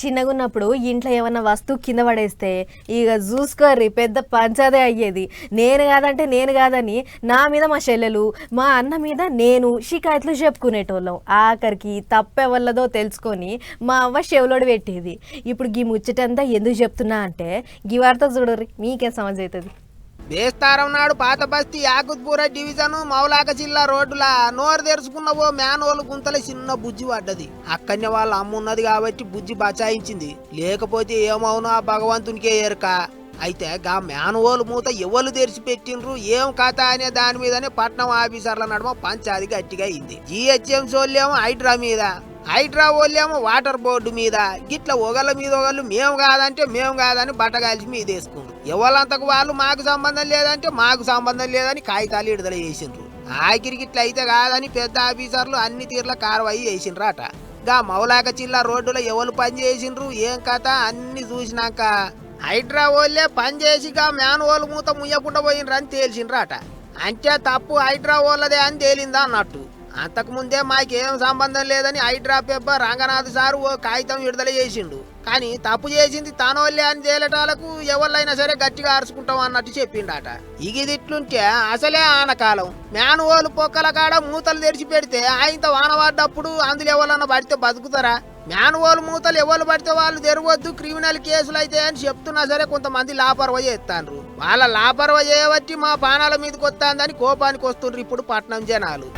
చిన్నగా ఉన్నప్పుడు ఇంట్లో ఏమన్నా వస్తువు కింద పడేస్తే ఇక చూసుకోర్రి పెద్ద పంచదే అయ్యేది. నేను కాదంటే నేను కాదని నా మీద మా చెల్లెలు మా అన్న మీద నేను షికాయత్లు చెప్పుకునేటోళ్ళం. ఆఖరికి తప్పెవల్లదో తెలుసుకొని మా అవ్వ చెవులోడు పెట్టేది. ఇప్పుడు గీ ముచ్చటంతా ఎందుకు చెప్తున్నా అంటే గీ వార్త చూడర్రి మీకేం సమజ్ అవుతుంది బేస్తారం నాడు పాత బస్తీ యాకుత్పూర డివిజన్ మౌలాక జిల్లా రోడ్డులా నోరు తెరుచుకున్న ఓ మ్యాన్హోల్ గుంతల చిన్న బుజ్జి పడ్డది. అక్కడనే వాళ్ళ అమ్మున్నది కాబట్టి బుజ్జి బచాయించింది. లేకపోతే ఏమవునో ఆ భగవంతునికే ఎరుక. అయితే గా మ్యాన్హోల్ మూత ఎవరు తెరిచి పెట్టిండ్రు? ఏం కథ అనే దాని మీదనే పట్నం ఆఫీసర్ల నడుమ పంచాది గట్టిగా అయింది. జిహెచ్ఎం సోళ్ళేమో హైడ్రా మీద. హైడ్రా వాళ్ళేమో వాటర్ బోర్డు మీద గిట్ల ఒకళ్ళ మీద ఒకళ్ళు మేము కాదంటే మేము కాదని బట్టగాల్చి మీద వేసుకుండ్రు ఎవరంతకు వాళ్ళు మాకు సంబంధం లేదంటే మాకు సంబంధం లేదని కాగితాలు విడుదల చేసిండ్రు. ఆఖరికి ఇట్లా అయితే కాదని పెద్ద ఆఫీసర్లు అన్ని తీర్ల కార్వాయి చేసిండ్రట. గా మౌలాక జిల్లా రోడ్డులో ఎవరు పని చేసిండ్రు ఏం కథ అన్ని చూసినాక హైడ్రా వాళ్ళే పని చేసిగా మ్యాన్ వాళ్ళు మూత ముయ్యకుండా పోయినరని అని తేల్చిండ్రట అంటే తప్పు హైడ్రా వాళ్ళదే అని తేలిందా అన్నట్టు. అంతకుముందే మాకేం సంబంధం లేదని హైడ్రా పేపర్ రంగనాథ్ సారు ఓ కాగితం విడుదల చేసిండు. కానీ తప్పు చేసింది తానోళ్ళే అని తేలటాలకు ఎవరినైనా సరే గట్టిగా అరుచుకుంటాం అన్నట్టు చెప్పిండట. ఇగిదిట్లుంటే అసలే ఆనకాలం. మ్యానువోలు పొక్కల కాడ మూతలు తెరిచి పెడితే ఆయనతో వాన పడ్డప్పుడు అందులో ఎవరన్నా పడితే బతుకుతారా? మ్యానువోలు మూతలు ఎవరు పడితే వాళ్ళు తెరవద్దు క్రిమినల్ కేసులు అయితే అని చెప్తున్నా సరే కొంతమంది లాపర్వ చేస్తాండ్రు. వాళ్ళ లాపర్వా చేయబట్టి మా బాణాల మీదకి వస్తాందని కోపానికి వస్తుండ్రు ఇప్పుడు పట్నం జనాలు.